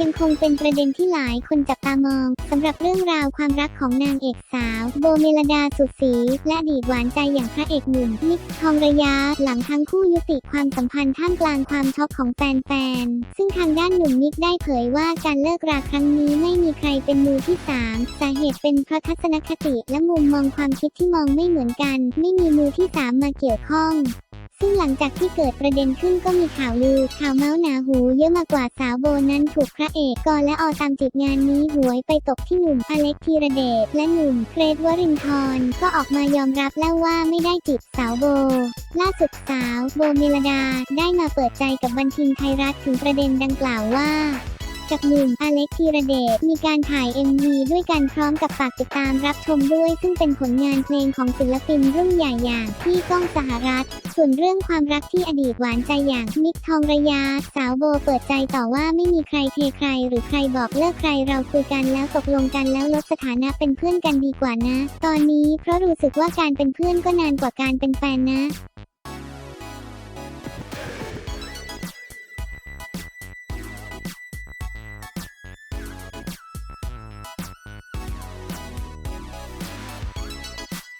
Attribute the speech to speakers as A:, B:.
A: ยังคงเป็นประเด็นที่หลายคนจับตามองสำหรับเรื่องราวความรักของนางเอกสาว โบเมลดาสุดสี และอดีตหวานใจอย่างพระเอกหนุ่มนิกทองระยะหลังทั้งคู่ยุติความสัมพันธ์ท่ามกลางความช็อกของแฟนๆ ซึ่งทางด้านหนุ่มนิกได้เผยว่าการเลิกราครั้งนี้ไม่มีใครเป็นมือที่สามสาเหตุเป็นเพราะทัศนคติและมุมมองความคิดที่มองไม่เหมือนกัน ไม่มีมือที่สามมาเกี่ยวข้อง ซึ่งหลังจากที่เกิดประเด็นขึ้นก็มีข่าวลือ ข่าวเมาส์หนาหูเยอะมากกว่าสาวโบนั้นถูกพระเอกกอและออตามจีบงานนี้หวยไปตกที่หนุ่มอเล็กธีรเดชและหนุ่มเกรทวรินทร์ก็ออกมายอมรับแล้วว่าไม่ได้จีบสาวโบ ล่าสุดสาว โบเมลดาได้มาเปิดใจกับบันทิงไทยรัฐถึงประเด็นดังกล่าวว่า กับหนุ่มอเล็กธีรเดชมีการถ่าย MV ด้วยกันพร้อมกับฝากติดตามรับชมด้วย ซึ่งเป็นผลงานเพลงของศิลปินรุ่นใหญ่อย่างพี่ก้องสหรัฐ ส่วนเรื่องความรักที่อดีตหวานใจอย่างมิกทองระยา สาวโบเปิดใจต่อว่าไม่มีใครเทใคร หรือใครบอกเลิกใครเราคุยกันแล้วตกลงกันแล้วลดสถานะเป็นเพื่อนกันดีกว่านะ ตอนนี้เพราะรู้สึกว่าการเป็นเพื่อนก็นานกว่าการเป็นแฟนนะ